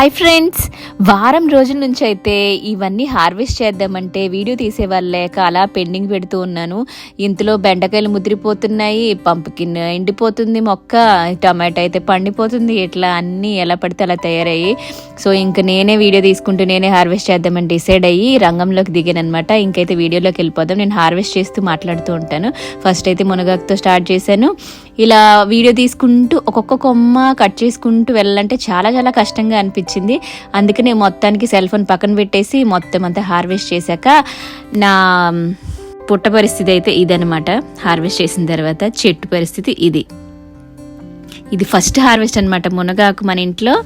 Hi friends వారం రోజుల నుంచి అయితే ఇవన్నీ హార్వెస్ట్ చేద్దామంటే వీడియో తీసేవాళ్ళు లేక అలా పెండింగ్ పెడుతూ ఉన్నాను. ఇంతలో బెండకాయలు ముదిరిపోతున్నాయి పంపకిన్ ఎండిపోతుంది మొక్క టమాటా అయితే పండిపోతుంది. ఇట్లా అన్నీ ఎలా పడితే అలా తయారయ్యి సో ఇంక నేనే వీడియో తీసుకుంటూ నేనే హార్వెస్ట్ చేద్దామని డిసైడ్ అయ్యి రంగంలోకి దిగాను అనమాట ఇంకైతే వీడియోలోకి వెళ్ళిపోదాం. నేను హార్వెస్ట్ చేస్తూ మాట్లాడుతూ ఉంటాను. ఫస్ట్ అయితే మునగాకుతో స్టార్ట్ చేశాను. ఇలా వీడియో తీసుకుంటూ ఒక్కొక్క కొమ్మ కట్ చేసుకుంటూ వెళ్ళాలంటే చాలా చాలా కష్టంగా అనిపించింది. అందుకనే మొత్తానికి సెల్ ఫోన్ పక్కన పెట్టేసి మొత్తం అంతా హార్వెస్ట్ చేశాక నా పుట్ట పరిస్థితి అయితే ఇదనమాట హార్వెస్ట్ చేసిన తర్వాత చెట్టు పరిస్థితి ఇది. ఇది ఫస్ట్ హార్వెస్ట్ అనమాట మునగాకు మన ఇంట్లో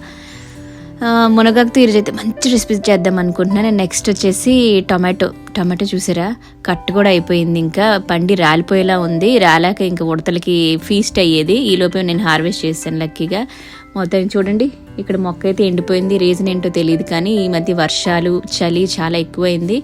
మునగాకుతో ఈరోజు మంచి రెసిపీస్ చేద్దాం అనుకుంటున్నాను నెక్స్ట్ వచ్చేసి టొమాటో. టొమాటో చూసారా? కట్ కూడా అయిపోయింది ఇంకా. పండి రాలిపోయేలా ఉంది. రాలాక ఇంకా ఉడతలకి ఫీస్ట్ అయ్యేది. ఈ లోపే నేను హార్వెస్ట్ చేశాను లక్కీగా. మొత్తం చూడండి. ఇక్కడ మొక్క అయితే ఎండిపోయింది. రీజన్ ఏంటో తెలియదు కానీ ఈ మధ్య వర్షాలు చలి చాలా ఎక్కువైంది.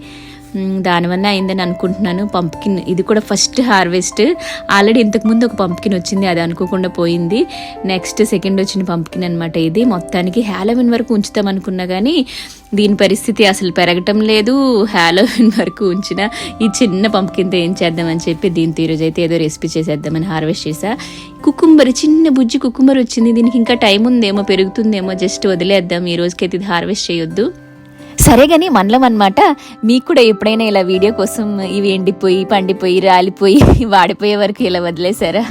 దానివల్ల అయిందని అనుకుంటున్నాను. పంప్కిన్ ఇది కూడా ఫస్ట్ హార్వెస్ట్. ఆల్రెడీ ఇంతకుముందు ఒక పంప్కిన్ వచ్చింది అది అనుకోకుండా పోయింది. నెక్స్ట్ సెకండ్ వచ్చిన పంప్కిన్ అనమాట ఇది. మొత్తానికి హ్యాలోవిన్ వరకు ఉంచుతాం అనుకున్నా కానీ దీని పరిస్థితి అసలు పెరగటం లేదు. హ్యాలోవిన్ వరకు ఉంచిన ఈ చిన్న పంప్కిన్తో ఏం చేద్దామని చెప్పి దీంతో ఈరోజు అయితే ఏదో రెసిపీ చేసేద్దామని హార్వెస్ట్ చేసా. కుకుంబర్ చిన్న బుజ్జి కుకుంబర్ వచ్చింది. దీనికి ఇంకా టైం ఉందేమో పెరుగుతుందేమో జస్ట్ వదిలేద్దాం. ఈ రోజుకైతే ఇది హార్వెస్ట్ చేయొద్దు. సరే కానీ మనలం అనమాట మీకు కూడా ఎప్పుడైనా ఇలా వీడియో కోసం ఇవి ఎండిపోయి పండిపోయి రాలిపోయి వాడిపోయే వరకు ఇలా వదిలేసారా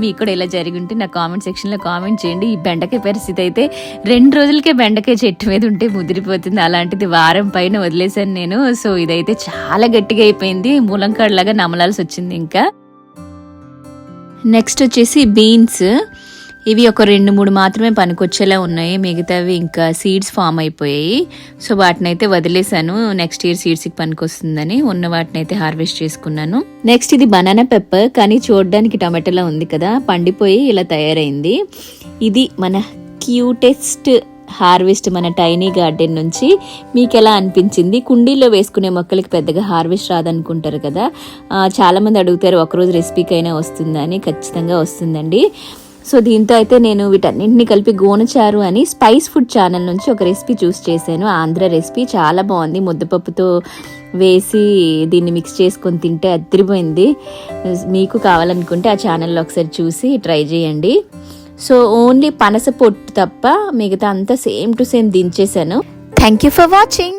మీకు కూడా ఇలా జరిగి ఉంటే నా కామెంట్ సెక్షన్లో కామెంట్ చేయండి. ఈ బెండకాయ పరిస్థితి అయితే రెండు రోజులకే బెండకాయ చెట్టు మీద ఉంటే ముదిరిపోతుంది. అలాంటిది వారం పైన వదిలేశాను నేను. సో ఇదైతే చాలా గట్టిగా అయిపోయింది. మూలంకాడలాగా నమలాల్సి వచ్చింది ఇంకా. నెక్స్ట్ వచ్చేసి బీన్స్ ఇవి ఒక రెండు మూడు మాత్రమే పనికొచ్చేలా ఉన్నాయి. మిగతావి ఇంకా సీడ్స్ ఫామ్ అయిపోయాయి. సో వాటిని అయితే వదిలేశాను నెక్స్ట్ ఇయర్ సీడ్స్కి పనికొస్తుందని ఉన్న వాటిని అయితే హార్వెస్ట్ చేసుకున్నాను. నెక్స్ట్ ఇది బనానా పెప్పర్ కానీ చూడడానికి టమాటోలా ఉంది కదా. పండిపోయి ఇలా తయారైంది. ఇది మన క్యూటెస్ట్ హార్వెస్ట్ మన టైనీ గార్డెన్ నుంచి మీకు ఎలా అనిపించింది? కుండీలో వేసుకునే మొక్కలకి పెద్దగా హార్వెస్ట్ రాదనుకుంటారు కదా. చాలామంది అడుగుతారు ఒకరోజు రెసిపీకైనా వస్తుందని ఖచ్చితంగా వస్తుందండి. సో దీంతో అయితే నేను వీటన్నింటినీ కలిపి గోనచారు అని స్పైస్ ఫుడ్ ఛానల్ నుంచి ఒక రెసిపీ చూస్ చేశాను. ఆంధ్ర రెసిపీ చాలా బాగుంది. ముద్దపప్పుతో వేసి దీన్ని మిక్స్ చేసుకొని తింటే అదిరిపోయింది. మీకు కావాలనుకుంటే ఆ ఛానల్లో ఒకసారి చూసి ట్రై చేయండి. సో ఓన్లీ పనస పొట్టు తప్ప మిగతా అంతా same to same దించేశాను. Thank you for watching